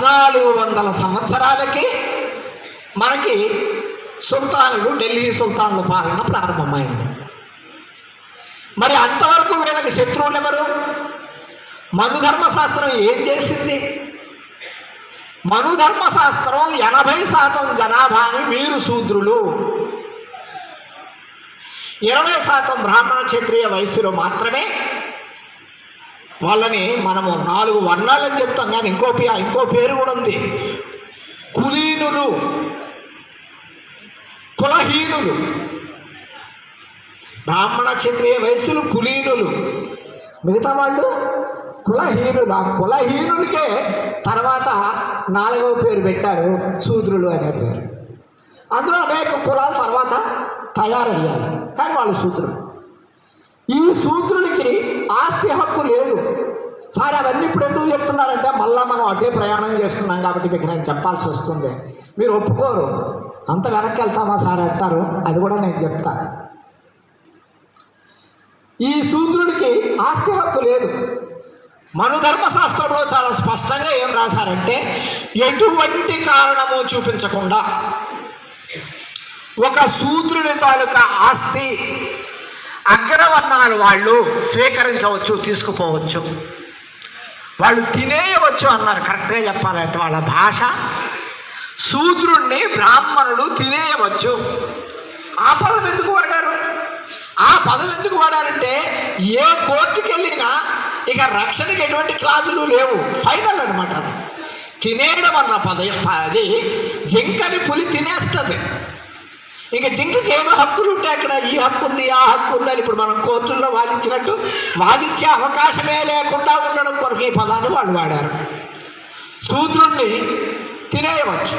పద్నాలుగు వందల సంవత్సరాలకి మనకి సుల్తానులు ఢిల్లీ సుల్తానుల పాలన ప్రారంభమైంది. మరి అంతవరకు వీళ్ళకి శత్రువులు ఎవరు? మనుధర్మశాస్త్రం ఏం చేసింది? మనుధర్మశాస్త్రం ఎనభై శాతం జనాభాని వీరు శూద్రులు. ఇరవై శాతం బ్రాహ్మణ క్షత్రియ వయస్సులో మాత్రమే వాళ్ళని మనము నాలుగు వర్ణాలని చెప్తాం కానీ ఇంకో పే- ఇంకో పేరు కూడా ఉంది. కులీనులు కులహీనులు. బ్రాహ్మణ క్షత్రియ వయస్సులు కులీనులు. మిగతా వాళ్ళు కులహీనులు. ఆ కులహీనులకే తర్వాత నాలుగవ పేరు పెట్టారు శూద్రులు అనే పేరు. అందులో అనేక కులాలు తర్వాత తయారయ్యారు కానీ వాళ్ళు శూద్రులు. ఈ శూద్రుడికి ఆస్తి హక్కు లేదు. సార్ అవన్నీ ఇప్పుడు ఎందుకు చెప్తున్నారంటే మళ్ళా మనం అటే ప్రయాణం చేస్తున్నాం కాబట్టి మీకు నేను చెప్పాల్సి వస్తుంది. మీరు ఒప్పుకోరు. అంత వెనక్కి వెళ్తామా సార్ అంటారు? అది కూడా నేను చెప్తా. ఈ శూద్రుడికి ఆస్తి హక్కు లేదు. మనుధర్మశాస్త్రంలో చాలా స్పష్టంగా ఏం రాశారంటే ఎటువంటి కారణము చూపించకుండా ఒక శూద్రుడి తాలూకా ఆస్తి అగ్రవర్ణాలు వాళ్ళు స్వీకరించవచ్చు తీసుకుపోవచ్చు. వాళ్ళు తినేయవచ్చు అన్నారు. కరెక్ట్గా చెప్పాలంటే వాళ్ళ భాష. శూద్రుణ్ణి బ్రాహ్మణుడు తినేయవచ్చు. ఆ పదం ఎందుకు వాడారు? ఆ పదం ఎందుకు వాడారంటే ఏ కోర్టుకి వెళ్ళినా ఇక రక్షణకి ఎటువంటి క్లాజులు లేవు. ఫైనల్ అనమాట అది. తినేయడం అన్న పద అది జింకని పులి తినేస్తుంది. ఇక జింకకి ఏమో హక్కులు ఉంటాయి అక్కడ ఈ హక్కు ఉంది ఆ హక్కు ఉంది అని ఇప్పుడు మనం కోర్టుల్లో వాదించినట్టు వాదించే అవకాశమే లేకుండా ఉండడం కొరకు ఈ పదాన్ని వాళ్ళు వాడారు. శూద్రుణ్ణి తినేయవచ్చు.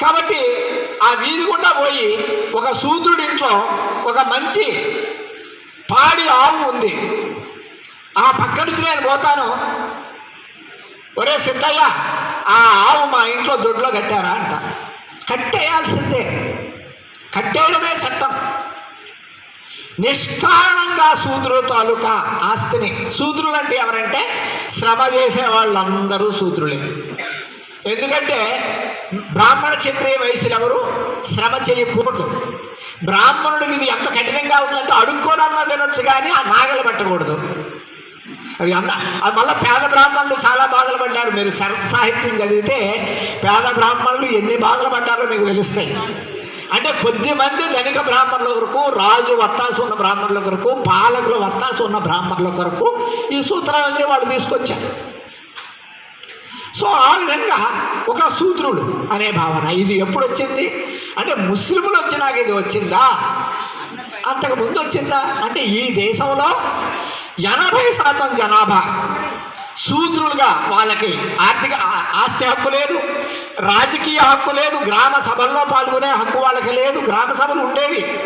కాబట్టి ఆ వీధి గుండా పోయి ఒక శూద్రుడింట్లో ఒక మంచి పాడి ఆవు ఉంది. ఆ పక్క నుంచి నేను పోతాను. ఒరే సిద్ధయ్య ఆ ఆవు మా ఇంట్లో దొడ్లో కట్టారా అంట. కట్టేయాల్సిందే. కట్టేయడమే చట్టం. నిష్కారణంగా శూద్రుల తాలూకా ఆస్తిని శూద్రులు అంటే ఎవరంటే శ్రమ చేసే వాళ్ళందరూ శూద్రులే. ఎందుకంటే బ్రాహ్మణ క్షత్రియ వయసులు ఎవరు? శ్రమ చేయకూడదు. బ్రాహ్మణుడికి ఇది ఎంత కఠినంగా ఉందంటే అడుక్కోనన్నా తినొచ్చు కానీ ఆ నాగలు పట్టకూడదు. అది అన్న. అది మళ్ళీ పేద బ్రాహ్మణులు చాలా బాధలు పడ్డారు. మీరు శరత్ సాహిత్యం చదివితే పేద బ్రాహ్మణులు ఎన్ని బాధలు పడ్డారో మీకు తెలుస్తాయి. అంటే కొద్ది మంది ధనిక బ్రాహ్మణుల కొరకు రాజు వత్తాసు ఉన్న బ్రాహ్మణుల కొరకు పాలకుల వత్తాసు ఉన్న బ్రాహ్మణుల కొరకు ఈ సూత్రాలన్నీ వాళ్ళు తీసుకొచ్చారు. సో ఆ విధంగా ఒక సూత్రుడు అనే భావన ఇది ఎప్పుడు వచ్చింది? అంటే ముస్లింలు వచ్చినాక ఇది వచ్చిందా? అంతకు ముందు వచ్చిందా? అంటే ఈ దేశంలో ఎనభై శాతం జనాభా. శూద్రులుగా వాళ్ళకి ఆర్థిక ఆ- ఆస్తి హక్కు లేదు రాజకీయ హక్కు లేదు గ్రామ సభల్లో పాల్గొనే హక్కు వాళ్ళకి లేదు గ్రామ సభలు ఉండేవి.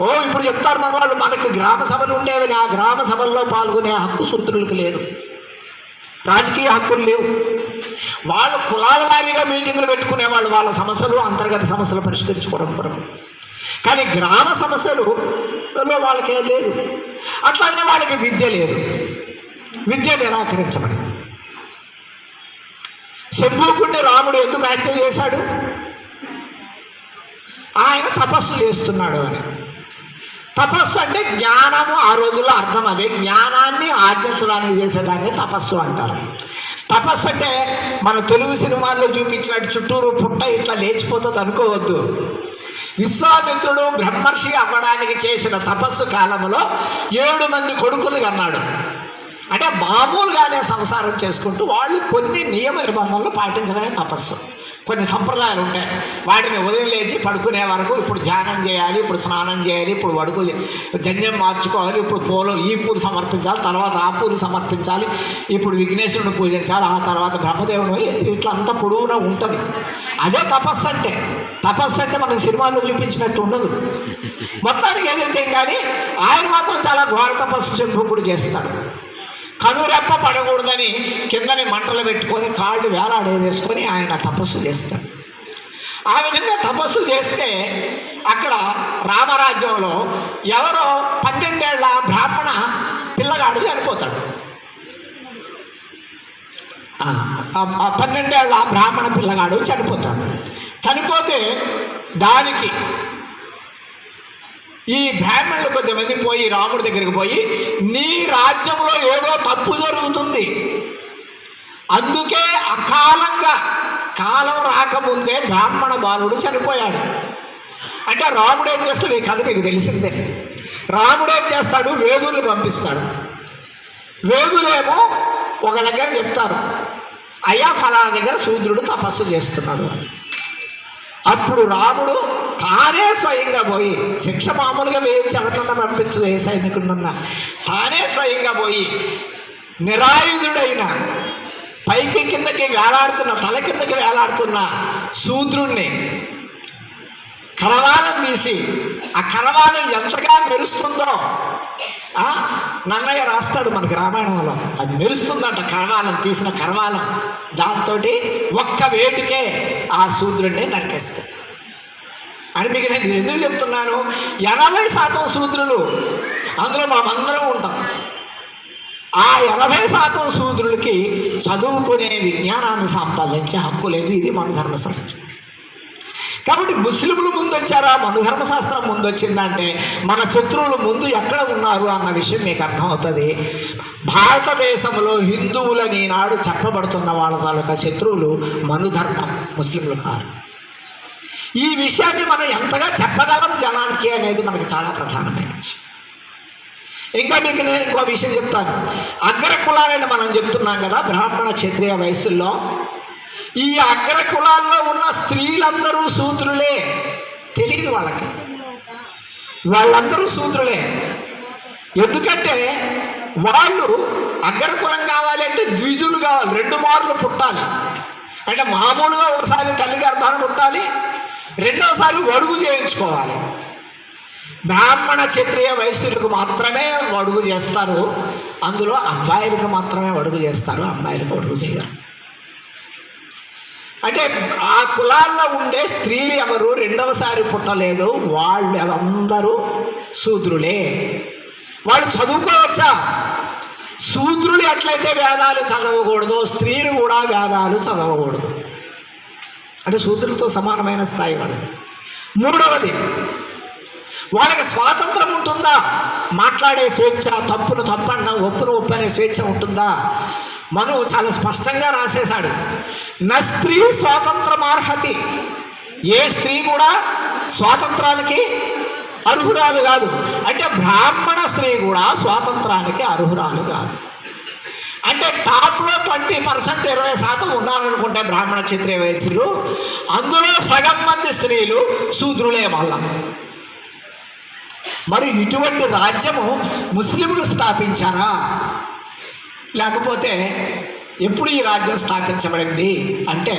ఓ ఇప్పుడు చెప్తారు మన వాళ్ళు మనకు గ్రామ సభలు ఉండేవి ఆ గ్రామ సభల్లో పాల్గొనే హక్కు శూద్రులకు లేదు. రాజకీయ హక్కులు లేవు. వాళ్ళు కులాల వారీగా మీటింగులు పెట్టుకునేవాళ్ళు వాళ్ళ సమస్యలు అంతర్గత సమస్యలు పరిష్కరించుకోవడం కొరకు. కానీ గ్రామ సమస్యలు వాళ్ళకేం లేదు. అట్లానే వాళ్ళకి విద్య లేదు. విద్య నిరాకరించబడింది. శంభూకుడిని రాముడు ఎందుకు హత్య చేశాడు? ఆయన తపస్సు చేస్తున్నాడు అని. తపస్సు అంటే జ్ఞానము ఆ రోజుల్లో అర్థం అదే. జ్ఞానాన్ని ఆర్జించడానికి చేసేదాన్ని తపస్సు అంటారు. తపస్సు అంటే మన తెలుగు సినిమాల్లో చూపించినట్టు చుట్టూరు పుట్ట ఇట్లా లేచిపోతుంది అనుకోవద్దు. విశ్వామిత్రుడు బ్రహ్మర్షి అవ్వడానికి చేసిన తపస్సు కాలంలో ఏడు మంది కొడుకులు కన్నాడు. అంటే మామూలుగానే సంసారం చేసుకుంటూ వాళ్ళు కొన్ని నియమ నిబంధనలు పాటించడమే తపస్సు. కొన్ని సంప్రదాయాలు ఉంటాయి. వాటిని ఉదయం లేచి పడుకునే వరకు ఇప్పుడు ధ్యానం చేయాలి ఇప్పుడు స్నానం చేయాలి ఇప్పుడు వడుకు జన్యం మార్చుకోవాలి ఇప్పుడు పూలు ఈ పూలు సమర్పించాలి తర్వాత ఆ పూలు సమర్పించాలి ఇప్పుడు విఘ్నేశ్వరుని పూజించాలి ఆ తర్వాత బ్రహ్మదేవుని ఇట్లా అంత పొడవునా ఉంటుంది. అదే తపస్సు అంటే. తపస్సు అంటే మనకి సినిమాల్లో చూపించినట్టు ఉండదు. మొత్తానికి ఏదైతే కానీ ఆయన మాత్రం చాలా ఘోర తపస్సు చెంపుకుడు చేస్తాడు. కనురెప్ప పడకూడదని కిందని మంటలు పెట్టుకొని కాళ్ళు వేలాడేసుకొని ఆయన తపస్సు చేస్తాడు. ఆ విధంగా తపస్సు చేస్తే అక్కడ రామరాజ్యంలో ఎవరో పన్నెండేళ్ళ బ్రాహ్మణ పిల్లగాడు చనిపోతాడు. ఆ, పన్నెండేళ్ళ బ్రాహ్మణ పిల్లగాడు చనిపోతాడు. చనిపోతే దానికి ఈ బ్రాహ్మణులు కొద్దిమంది పోయి రాముడి దగ్గరికి పోయి నీ రాజ్యంలో ఏదో తప్పు జరుగుతుంది. అందుకే అకాలంగా కాలం రాకముందే బ్రాహ్మణ బాలుడు చనిపోయాడు. అంటే రాముడు ఏం చేస్తాడు? ఈ కథ మీకు తెలిసిందే. రాముడు ఏం చేస్తాడు? వేగుల్ని పంపిస్తాడు. వేగులేమో ఒక దగ్గర చెప్తారు అయ్యా ఫలానా దగ్గర శూద్రుడు తపస్సు చేస్తున్నాడు. అప్పుడు రాముడు తానే స్వయంగా పోయి శిక్ష మామూలుగా వేయించి ఎవరినన్నా పంపించు ఏ సైనికుడినన్నా. తానే స్వయంగా పోయి నిరాయుధుడైన పైకి కిందకి వేలాడుతున్న తల కిందకి వేలాడుతున్న శూద్రుణ్ణి కరవాలం తీసి ఆ కరవాలం ఎంతగా మెరుస్తుందో నన్నయ్య రాస్తాడు మనకి రామాయణంలో అది మెరుస్తుందంట కరవాలం తీసిన కరవాలం దాంతో ఒక్క వేటుకే ఆ శూద్రుడిని నరికేస్తాడు. అని మీకు నేను ఎందుకు చెప్తున్నాను? ఎనభై శాతం శూద్రులు. అందులో మనమందరం ఉంటాం. ఆ ఎనభై శాతం శూద్రులకి చదువుకునే విజ్ఞానాన్ని సంపాదించే హక్కు లేదు. ఇది మన ధర్మశాస్త్రం కాబట్టి ముస్లింలు ముందు వచ్చారా మన ధర్మశాస్త్రం ముందు వచ్చిందంటే మన శత్రువులు ముందు ఎక్కడ ఉన్నారు అన్న విషయం మీకు అర్థమవుతుంది. భారతదేశంలో హిందువులని నాడు చెప్పబడుతున్న వాళ్ళ తాలూకా శత్రువులు మనుధర్మం ముస్లింలు కారు ఈ విషయాన్ని మనం ఎంతగా చెప్పగలం జనానికి అనేది మనకి చాలా ప్రధానమైన విషయం. ఇంకా మీకు నేను ఇంకో విషయం చెప్తాను. అగ్ర కులాలని మనం చెప్తున్నాం కదా బ్రాహ్మణ క్షత్రియ వయసుల్లో ఈ అగ్ర కులాల్లో ఉన్న స్త్రీలందరూ సూత్రులే. తెలియదు వాళ్ళకి. వాళ్ళందరూ సూత్రులే. ఎందుకంటే వాళ్ళు అగ్రకులం కావాలి అంటే ద్విజులు కావాలి. రెండు మార్లు పుట్టాలి. అంటే మామూలుగా ఒకసారి తల్లి గర్భాన్ని పుట్టాలి రెండోసారి వడుగు చేయించుకోవాలి. బ్రాహ్మణ క్షత్రియ వైశ్యులకు మాత్రమే వడుగు చేస్తారు. అందులో అబ్బాయిలకు మాత్రమే వడుగు చేస్తారు అమ్మాయిలకు వడుగు చేయరు. అంటే ఆ కులాల్లో ఉండే స్త్రీలు ఎవరు రెండవసారి పుట్టలేదు వాళ్ళు అందరూ శూద్రులే. వాళ్ళు చదువుకోవచ్చా? శూద్రులు ఎట్లయితే వేదాలు చదవకూడదు స్త్రీలు కూడా వేదాలు చదవకూడదు. అంటే శూద్రులతో సమానమైన స్థాయి వాళ్ళది. మూడవది వాళ్ళకి స్వాతంత్రం ఉంటుందా? మాట్లాడే స్వేచ్ఛ తప్పును తప్పన్న ఒప్పును ఒప్పనే స్వేచ్ఛ ఉంటుందా? మను చాలా స్పష్టంగా రాసేశాడు. నా స్త్రీ స్వాతంత్రమార్హతి. ఏ స్త్రీ కూడా స్వాతంత్రానికి అర్హురాలు కాదు. అంటే బ్రాహ్మణ స్త్రీ కూడా స్వాతంత్రానికి అర్హురాలు కాదు. అంటే టాప్లో ట్వంటీ పర్సెంట్ ఇరవై శాతం ఉన్నారనుకుంటే బ్రాహ్మణ క్షత్రియ వయస్సులు. అందులో సగం మంది స్త్రీలు శూద్రులే మళ్ళా. మరి ఇటువంటి రాజ్యము ముస్లింలు స్థాపించారా? లేకపోతే ఎప్పుడు ఈ రాజ్యం స్థాపించబడింది? అంటే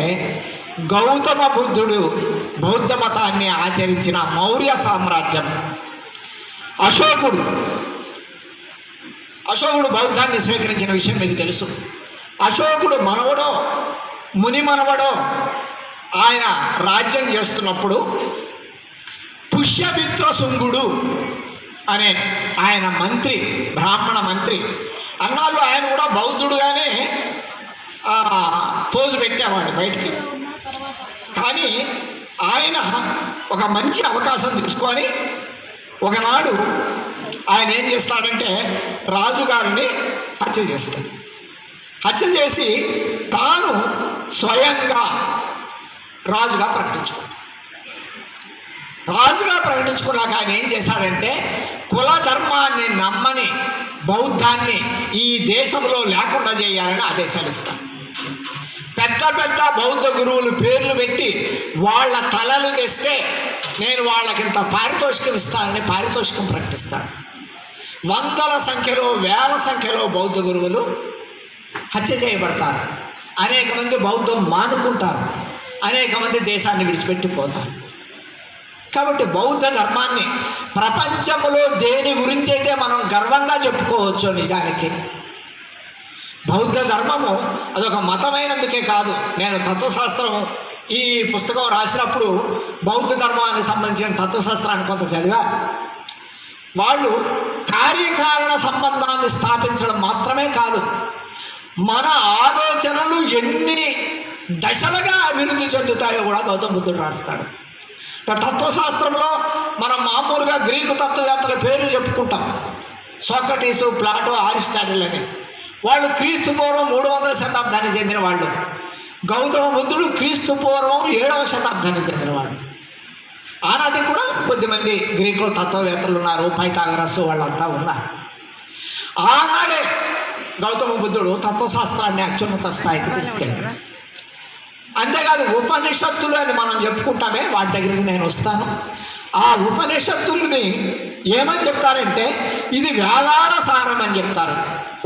గౌతమ బుద్ధుడు బౌద్ధ మతాన్ని ఆచరించిన మౌర్య సామ్రాజ్యం. అశోకుడు అశోకుడు బౌద్ధాన్ని స్వీకరించిన విషయం మీకు తెలుసు. అశోకుడు మనవడో ముని మనవడో ఆయన రాజ్యం చేస్తున్నప్పుడు పుష్యమిత్ర శృంగుడు అనే ఆయన మంత్రి బ్రాహ్మణ మంత్రి అన్నాళ్ళు ఆయన కూడా బౌద్ధుడుగానే పోజు పెట్టేవాడు బయటికి. కానీ ఆయన ఒక మంచి అవకాశం తీసుకొని ఒకనాడు ఆయన ఏం చేస్తాడంటే రాజుగారిని హత్య చేస్తాడు హత్య చేసి తాను స్వయంగా రాజుగా ప్రకటించుకుంటాడు రాజుగా ప్రకటించుకున్నాక ఆయన ఏం చేశాడంటే కుల ధర్మాన్ని నమ్మని బౌద్ధాన్ని ఈ దేశంలో లేకుండా చేయాలని ఆదేశాలు ఇస్తాను పెద్ద పెద్ద బౌద్ధ గురువులు పేర్లు పెట్టి వాళ్ళ తలలు తెస్తే నేను వాళ్ళకింత పారితోషికం ఇస్తానని పారితోషికం ప్రకటిస్తాను వందల సంఖ్యలో వేల సంఖ్యలో బౌద్ధ గురువులు హత్య చేయబడతారు. అనేక మంది బౌద్ధం మానుకుంటారు. అనేక మంది దేశాన్ని విడిచిపెట్టిపోతారు. కాబట్టి బౌద్ధ ధర్మాన్ని ప్రపంచంలో దేని గురించి అయితే మనం గర్వంగా చెప్పుకోవచ్చు నిజానికి బౌద్ధ ధర్మము అదొక మతమైనందుకే కాదు. నేను తత్వశాస్త్రం ఈ పుస్తకం రాసినప్పుడు బౌద్ధ ధర్మానికి సంబంధించిన తత్వశాస్త్రాన్ని కొంత చదివా వాళ్ళు కార్యకారణ సంబంధాన్ని స్థాపించడం మాత్రమే కాదు మన ఆలోచనలు ఎన్ని దశలుగా అభివృద్ధి చెందుతాయో కూడా గౌతమ బుద్ధుడు రాస్తాడు. తత్వశాస్త్రంలో మనం మామూలుగా గ్రీకు తత్వవేత్తల పేర్లు చెప్పుకుంటాం సోక్రటీసు ప్లాటో ఆరిస్టాటిల్ అని. వాళ్ళు క్రీస్తు పూర్వం మూడు వందల శతాబ్దానికి చెందిన వాళ్ళు. గౌతమ బుద్ధుడు క్రీస్తు పూర్వం ఏడవ శతాబ్దానికి చెందినవాడు ఆనాటికి కూడా కొద్దిమంది గ్రీకులు తత్వవేత్తలు ఉన్నారు పైతాగరస్సు వాళ్ళంతా ఉన్నారు. ఆనాడే గౌతమ బుద్ధుడు తత్వశాస్త్రాన్ని అత్యున్నత స్థాయికి తీసుకెళ్ళాడు. అంతేకాదు ఉపనిషత్తులు అని మనం చెప్పుకుంటామే వాటి దగ్గరికి నేను వస్తాను. ఆ ఉపనిషత్తుల్ని ఏమని చెప్తారంటే ఇది వేదాల సారం అని చెప్తారు.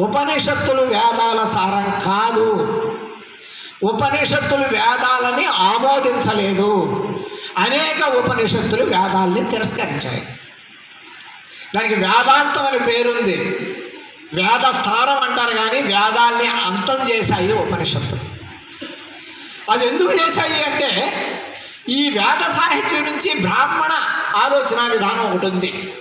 ఉపనిషత్తులు వేదాల సారం కాదు. ఉపనిషత్తులు వేదాలని ఆమోదించలేదు. అనేక ఉపనిషత్తులు వేదాల్ని తిరస్కరించాయి. దానికి వేదాంతం అని పేరుంది. వేద సారం అంటారు కానీ వేదాల్ని అంతం చేశాయి ఉపనిషత్తులు. అది ఎందుకు చేశాయి అంటే ఈ వేద సాహిత్యం నుంచి బ్రాహ్మణ ఆలోచన విధానం ఒకటి ఉంది.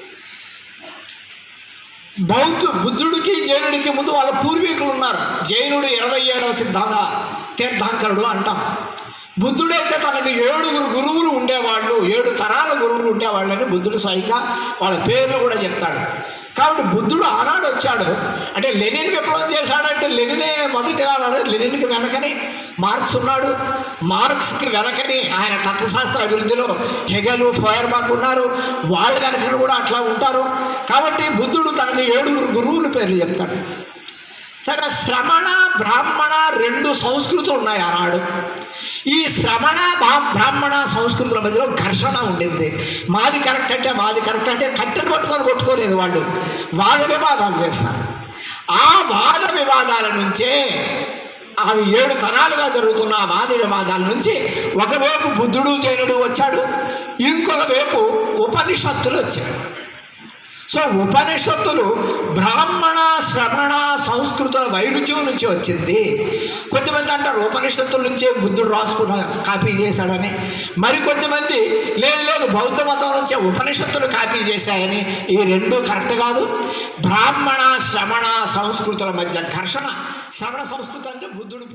బౌద్ధ బుద్ధుడికి జైనుడికి ముందు వాళ్ళ పూర్వీకులు ఉన్నారు. జైనుడు ఇరవై ఏడవ సిద్ధాంత తీర్థాంకరుడు అంటాం. బుద్ధుడైతే తనకి ఏడుగురు గురువులు ఉండేవాళ్ళు ఏడు తరాల గురువులు ఉండేవాళ్ళని బుద్ధుడు స్వయంగా వాళ్ళ పేర్లు కూడా చెప్తాడు. కాబట్టి బుద్ధుడు ఆనాడు వచ్చాడు. అంటే లెనిన్ విప్లవం చేశాడంటే లెనినే మొదటి రాడు లెనిన్కి వెనకని మార్క్స్ ఉన్నాడు. మార్క్స్కి వెనకని ఆయన తత్వశాస్త్ర అభివృద్ధిలో హెగలు ఫోయర్బాక్ ఉన్నారు. వాళ్ళ వెనకని కూడా అట్లా ఉంటారు. కాబట్టి బుద్ధుడు తనకి ఏడుగురు గురువుల పేర్లు చెప్తాడు. సరే శ్రమణ బ్రాహ్మణ రెండు సంస్కృతులు ఉన్నాయి ఆనాడు. ఈ శ్రమణ బ్రాహ్మణ సంస్కృతుల మధ్యలో ఘర్షణ ఉండింది. మాది కరెక్ట్ అంటే మాది కరెక్ట్ అంటే కట్టెలు కొట్టుకొని కొట్టుకోలేదు వాళ్ళు. వాద వివాదాలు చేస్తారు. ఆ వాద వివాదాల నుంచే అవి ఏడు తరాలుగా జరుగుతున్న ఆ వాద వివాదాల నుంచి ఒకవైపు బుద్ధుడు జైనుడు వచ్చాడు. ఇంకొక వైపు ఉపనిషత్తులు వచ్చాయి. సో ఉపనిషత్తులు బ్రాహ్మణ శ్రవణ సంస్కృతుల వైరుధ్యం నుంచి వచ్చింది. కొంతమంది అంటారు ఉపనిషత్తుల నుంచే బుద్ధుడు రాసుకున్న కాపీ చేశాడని. మరికొంతమంది లేదు లేదు బౌద్ధ మతం నుంచే ఉపనిషత్తులు కాపీ చేశాయని. ఈ రెండు కరెక్ట్ కాదు. బ్రాహ్మణ శ్రవణ సంస్కృతుల మధ్య ఘర్షణ. శ్రవణ సంస్కృతి అంటే బుద్ధుడు